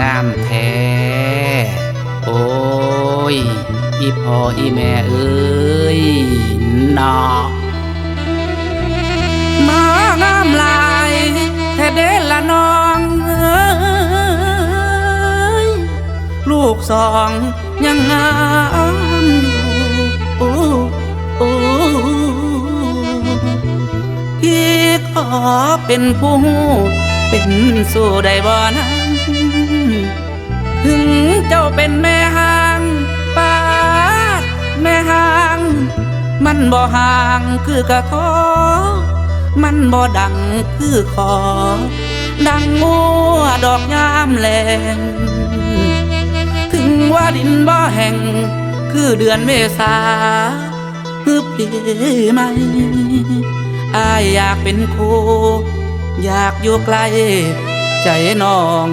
งามแท้โอ้ยอีพ่ออีแม่เอ้ยนอมางามลายแท้เด้ละน้องเอ้ยลูกสองยังงามอยู่โอ้โอ้พี่ขอเป็นผู้เป็นสู่ได้บ่นั้น ถึงเจ้าเป็นแม่ห้างปาดแม่ห้าง มันบ่ห่างคือกระทอมันบ่ดังคือขอดังงัวดอกยามแลงถึงว่าดินบ่แห่ง คือเดือนเมษาคือปีใหม่อายอยากเป็นครูอยากอยู่ไกล ใจน้อง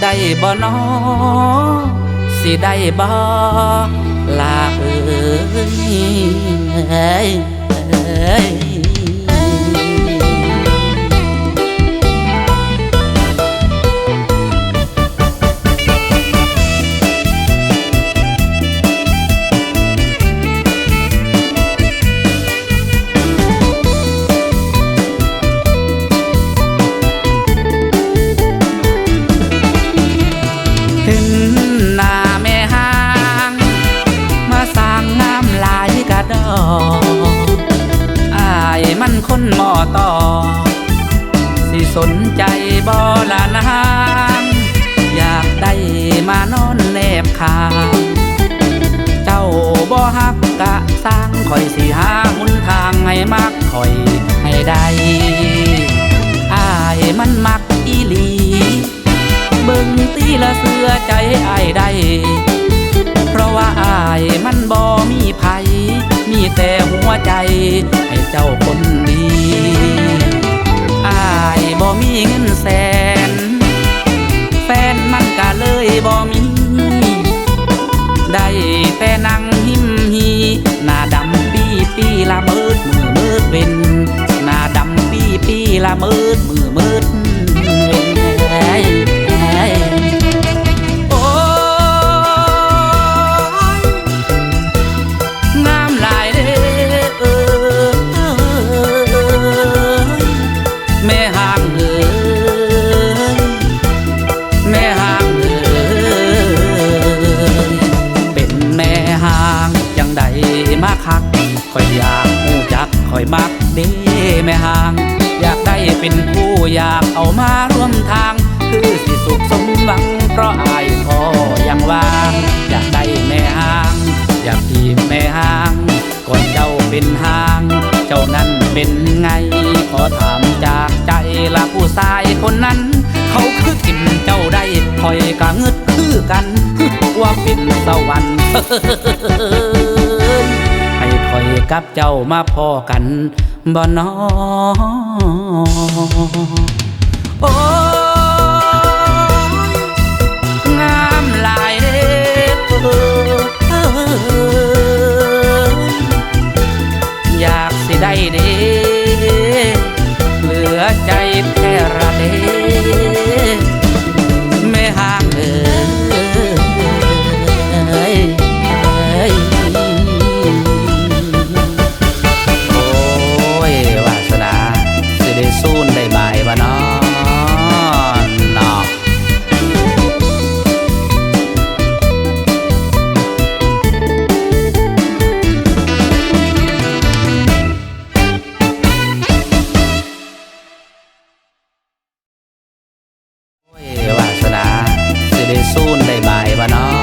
ได้บ่น้อสิได้บ่ลาเอ้ยเอ้ย หมอต่อ สิสนใจบ่ละนางอยากได้มานอนแนบคางเจ้าบ่ฮักกะสร้างคอยสิหาหุนทางให้มักคอยให้ได้อายมันมักอีหลีเบิ่งตีละเสือใจอายได้เพราะว่าอายมันบ่มีภัย มีแต่หัวใจ ให้เจ้าคน มีเงินแสน แฟนมันก็เลยบ่มี ได้แต่นั่งหิมฮีหน้าดำปีปีละมืดมือมืดเว้นหน้าดำปีปีละมืดมือมืด อยากเอามาร่วมทาง คือสิสุขสมหวัง เพราะอายพอยังวาง อยากได้แม่ห้าง อยากทีมแม่ห้าง ก่อนเจ้าเป็นห้าง เจ้านั้นเป็นไง ขอถามจากใจละผู้ชายคนนั้น เขาคือกินเจ้าได้คอยกะงึดคือกันว่าเป็นสวรรค์ให้คอยกับเจ้ามาพอกัน บ่นอโอ้งามหลายเด้ออยากสิได้เด้เหลือใจแค่ระเด นใบใบบ่เนาะ